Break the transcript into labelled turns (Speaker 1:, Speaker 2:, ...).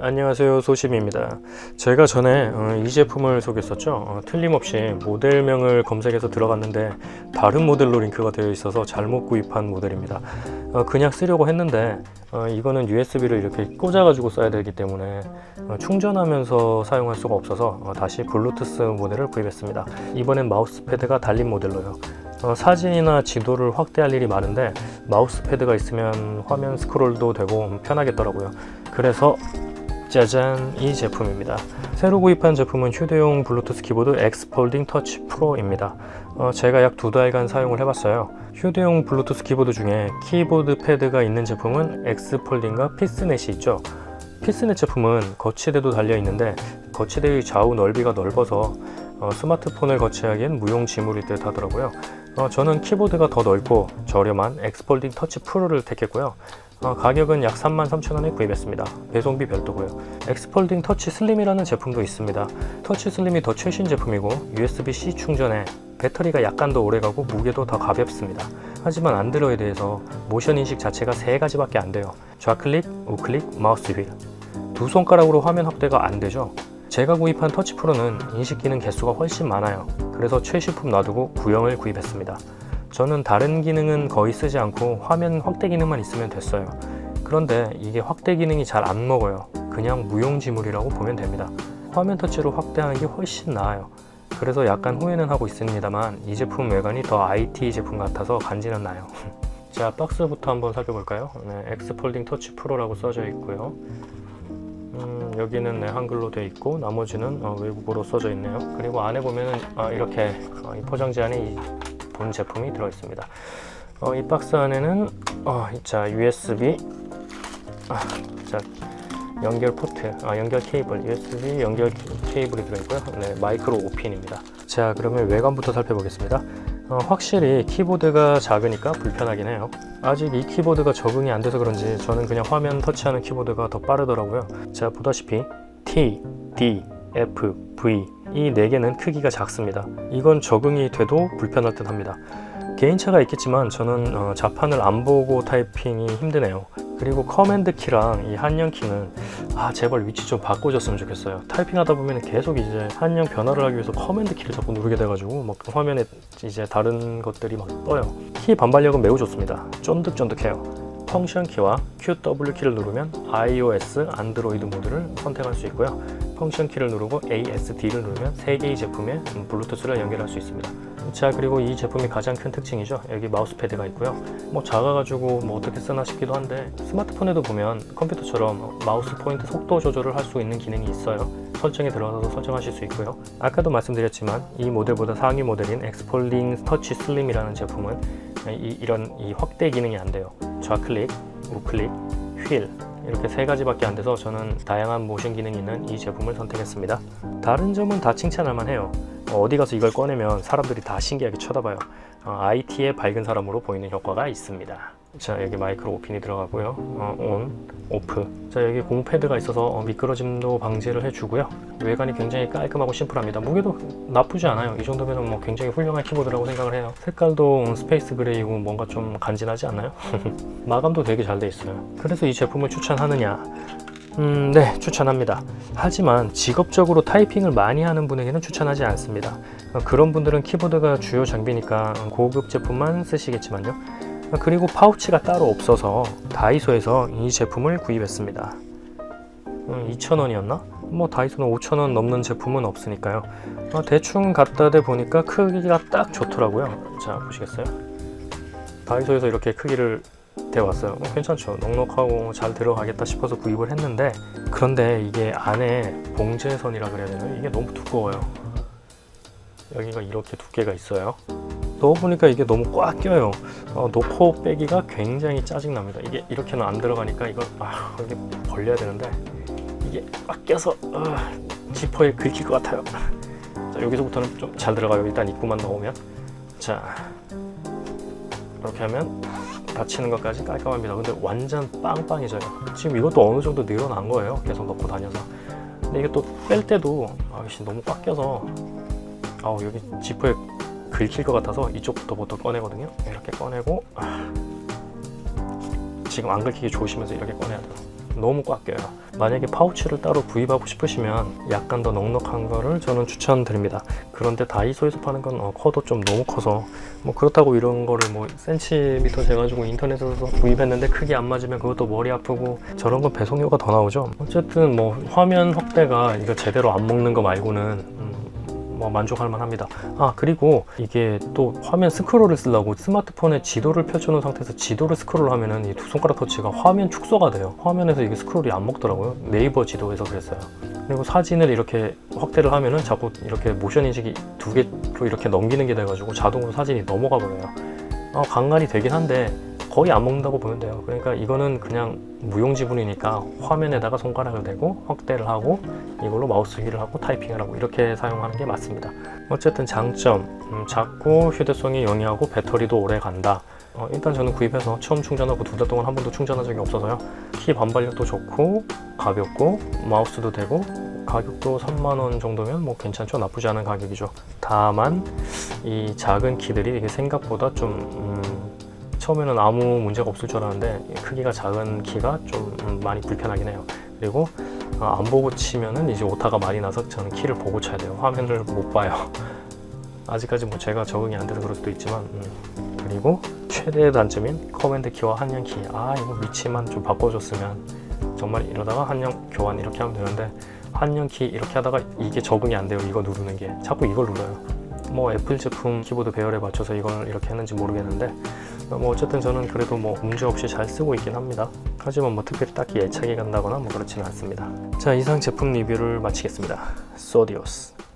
Speaker 1: 안녕하세요 소심입니다. 제가 전에 어, 이 제품을 소개했었죠? 어, 틀림없이 모델명을 검색해서 들어갔는데 다른 모델로 링크가 되어 있어서 잘못 구입한 모델입니다. 어, 그냥 쓰려고 했는데 어, 이거는 USB를 이렇게 꽂아 가지고 써야 되기 때문에 어, 충전하면서 사용할 수가 없어서 어, 다시 블루투스 모델을 구입했습니다. 이번엔 마우스 패드가 달린 모델로요. 어, 사진이나 지도를 확대할 일이 많은데 마우스 패드가 있으면 화면 스크롤도 되고 편하겠더라고요. 그래서 짜잔 이 제품입니다. 새로 구입한 제품은 휴대용 블루투스 키보드 X 폴딩 터치 프로입니다. 어, 제가 약 두 달간 사용을 해봤어요. 휴대용 블루투스 키보드 중에 키보드 패드가 있는 제품은 X 폴딩과 피스넷이 있죠. 피스넷 제품은 거치대도 달려 있는데 거치대의 좌우 넓이가 넓어서 어, 스마트폰을 거치하기엔 무용지물일 듯 하더라고요. 어, 저는 키보드가 더 넓고 저렴한 X 폴딩 터치 프로를 택했고요. 어, 가격은 약 33,000원에 구입했습니다. 배송비 별도고요. 엑스폴딩 터치 슬림이라는 제품도 있습니다. 터치 슬림이 더 최신 제품이고 USB-C 충전에 배터리가 약간 더 오래가고 무게도 더 가볍습니다. 하지만 안드로이드에서 모션 인식 자체가 세 가지밖에 안 돼요. 좌클릭, 우클릭, 마우스 휠. 두 손가락으로 화면 확대가 안 되죠. 제가 구입한 터치 프로는 인식 기능 개수가 훨씬 많아요. 그래서 최신품 놔두고 구형을 구입했습니다. 저는 다른 기능은 거의 쓰지 않고 화면 확대 기능만 있으면 됐어요. 그런데 이게 확대 기능이 잘 안 먹어요. 그냥 무용지물이라고 보면 됩니다. 화면 터치로 확대하는 게 훨씬 나아요. 그래서 약간 후회는 하고 있습니다만 이 제품 외관이 더 IT 제품 같아서 간지는 나요. 자 박스부터 한번 살펴볼까요? 네, X 폴딩 터치 프로라고 써져 있고요. 음, 여기는 네, 한글로 되어 있고 나머지는 어, 외국어로 써져 있네요. 그리고 안에 보면은 아, 이렇게 어, 이 포장 지 안에 이 본 제품이 들어 있습니다. 어, 이 박스 안에는 어, 자 USB 아, 자 연결 포트, 아, 연결 케이블, USB 연결 케이블이 들어있고요. 네, 마이크로 5핀입니다. 자, 그러면 외관부터 살펴보겠습니다. 어, 확실히 키보드가 작으니까 불편하긴 해요. 아직 이 키보드가 적응이 안 돼서 그런지 저는 그냥 화면 터치하는 키보드가 더 빠르더라고요. 자, 보다시피 T, D, F, V 이 네 개는 크기가 작습니다. 이건 적응이 돼도 불편할 듯 합니다. 개인차가 있겠지만 저는 어, 자판을 안 보고 타이핑이 힘드네요. 그리고 커맨드 키랑 이 한영 키는 아 제발 위치 좀 바꿔줬으면 좋겠어요. 타이핑하다 보면 계속 이제 한영 변화를 하기 위해서 커맨드 키를 자꾸 누르게 돼가지고 막 화면에 이제 다른 것들이 막 떠요. 키 반발력은 매우 좋습니다. 쫀득쫀득해요. 펑션 키와 QW 키를 누르면 iOS, 안드로이드 모드를 선택할 수 있고요. 펑션 키를 누르고 ASD를 누르면 세 개의 제품에 블루투스를 연결할 수 있습니다. 자 그리고 이 제품이 가장 큰 특징이죠. 여기 마우스 패드가 있고요. 뭐 작아가지고 뭐 어떻게 쓰나 싶기도 한데 스마트폰에도 보면 컴퓨터처럼 마우스 포인트 속도 조절을 할 수 있는 기능이 있어요. 설정에 들어가서 설정하실 수 있고요. 아까도 말씀드렸지만 이 모델보다 상위 모델인 엑스폴딩 터치 슬림이라는 제품은 이, 이런 이 확대 기능이 안 돼요. 좌클릭, 우클릭, 휠 이렇게 세 가지밖에 안 돼서 저는 다양한 모션 기능이 있는 이 제품을 선택했습니다. 다른 점은 다 칭찬할 만해요. 어, 어디 가서 이걸 꺼내면 사람들이 다 신기하게 쳐다봐요. 어, IT의 밝은 사람으로 보이는 효과가 있습니다. 자 여기 마이크로 오핀이 들어가고요. 어, 온, 오프. 자 여기 고무 패드가 있어서 어, 미끄러짐도 방지를 해주고요. 외관이 굉장히 깔끔하고 심플합니다. 무게도 나쁘지 않아요. 이 정도면 뭐 굉장히 훌륭한 키보드라고 생각을 해요. 색깔도 스페이스 그레이고 뭔가 좀 간지나지 않나요? 마감도 되게 잘 돼 있어요. 그래서 이 제품을 추천하느냐? 음, 네, 추천합니다. 하지만 직업적으로 타이핑을 많이 하는 분에게는 추천하지 않습니다. 어, 그런 분들은 키보드가 주요 장비니까 고급 제품만 쓰시겠지만요. 어, 그리고 파우치가 따로 없어서 다이소에서 이 제품을 구입했습니다. 음, 2,000원이었나? 뭐 다이소는 5,000원 넘는 제품은 없으니까요. 어, 대충 갖다 대 보니까 크기가 딱 좋더라고요. 자, 보시겠어요? 다이소에서 이렇게 크기를 대왔어요. 어, 괜찮죠. 넉넉하고 잘 들어가겠다 싶어서 구입을 했는데 그런데 이게 안에 봉제선이라 그래야 되나요? 이게 너무 두꺼워요. 여기가 이렇게 두께가 있어요. 넣어보니까 이게 너무 꽉 껴요. 어, 놓고 빼기가 굉장히 짜증납니다. 이게 이렇게는 안 들어가니까 이걸 아, 이게 벌려야 되는데 이게 꽉 껴서 아, 지퍼에 긁힐 것 같아요. 자, 여기서부터는 좀 잘 들어가요. 일단 입구만 넣으면 자 이렇게 하면 닫히는 것까지 깔끔합니다. 근데 완전 빵빵해져요. 지금 이것도 어느 정도 늘어난 거예요. 계속 넣고 다녀서. 근데 이게 또 뺄 때도 아씨 너무 꽉 껴서 아우 여기 지퍼에 긁힐 것 같아서 이쪽부터부터 꺼내거든요. 이렇게 꺼내고 아, 지금 안 긁히게 조심해서 이렇게 꺼내야 돼요. 너무 꽉 껴요. 만약에 파우치를 따로 구입하고 싶으시면 약간 더 넉넉한 거를 저는 추천드립니다. 그런데 다이소에서 파는 건 어, 커도 좀 너무 커서 뭐 그렇다고 이런 거를 뭐 센티미터 재가지고 인터넷에서 구입했는데 크게 안 맞으면 그것도 머리 아프고 저런 건 배송료가 더 나오죠. 어쨌든 뭐 화면 확대가 이거 제대로 안 먹는 거 말고는 음, 뭐 만족할 만합니다. 아 그리고 이게 또 화면 스크롤을 쓰려고 스마트폰에 지도를 펼쳐놓은 상태에서 지도를 스크롤 하면은 이 두 손가락 터치가 화면 축소가 돼요. 화면에서 이게 스크롤이 안 먹더라고요. 네이버 지도에서 그랬어요. 그리고 사진을 이렇게 확대를 하면은 자꾸 이렇게 모션 인식이 두 개로 이렇게 넘기는 게 돼가지고 자동으로 사진이 넘어가 버려요. 아, 간간이 되긴 한데 거의 안 먹는다고 보면 돼요. 그러니까 이거는 그냥 무용 지분이니까 화면에다가 손가락을 대고 확대를 하고 이걸로 마우스 휠을 하고 타이핑을 하고 이렇게 사용하는 게 맞습니다. 어쨌든 장점, 음, 작고 휴대성이 영리하고 배터리도 오래 간다. 어, 일단 저는 구입해서 처음 충전하고 두 달 동안 한 번도 충전한 적이 없어서요. 키 반발력도 좋고 가볍고 마우스도 되고 가격도 3만 원 정도면 뭐 괜찮죠? 나쁘지 않은 가격이죠. 다만 이 작은 키들이 생각보다 좀 음, 처음에는 아무 문제가 없을 줄 알았는데 이 크기가 작은 키가 좀 음, 많이 불편하긴 해요. 그리고 아, 안 보고 치면은 이제 오타가 많이 나서 저는 키를 보고 쳐야 돼요. 화면을 못 봐요. 아직까지 뭐 제가 적응이 안 돼서 그럴 수도 있지만 음. 그리고 최대의 단점인 커맨드 키와 한영 키. 아 이거 위치만 좀 바꿔줬으면 정말 이러다가 한영 교환 이렇게 하면 되는데 한영 키 이렇게 하다가 이게 적응이 안 돼요. 이거 누르는 게 자꾸 이걸 눌러요. 뭐 애플 제품 키보드 배열에 맞춰서 이걸 이렇게 했는지 모르겠는데 뭐 어쨌든 저는 그래도 뭐 문제 없이 잘 쓰고 있긴 합니다. 하지만 뭐 특별히 딱히 애착이 간다거나 뭐 그렇지는 않습니다. 자 이상 제품 리뷰를 마치겠습니다. 소디오스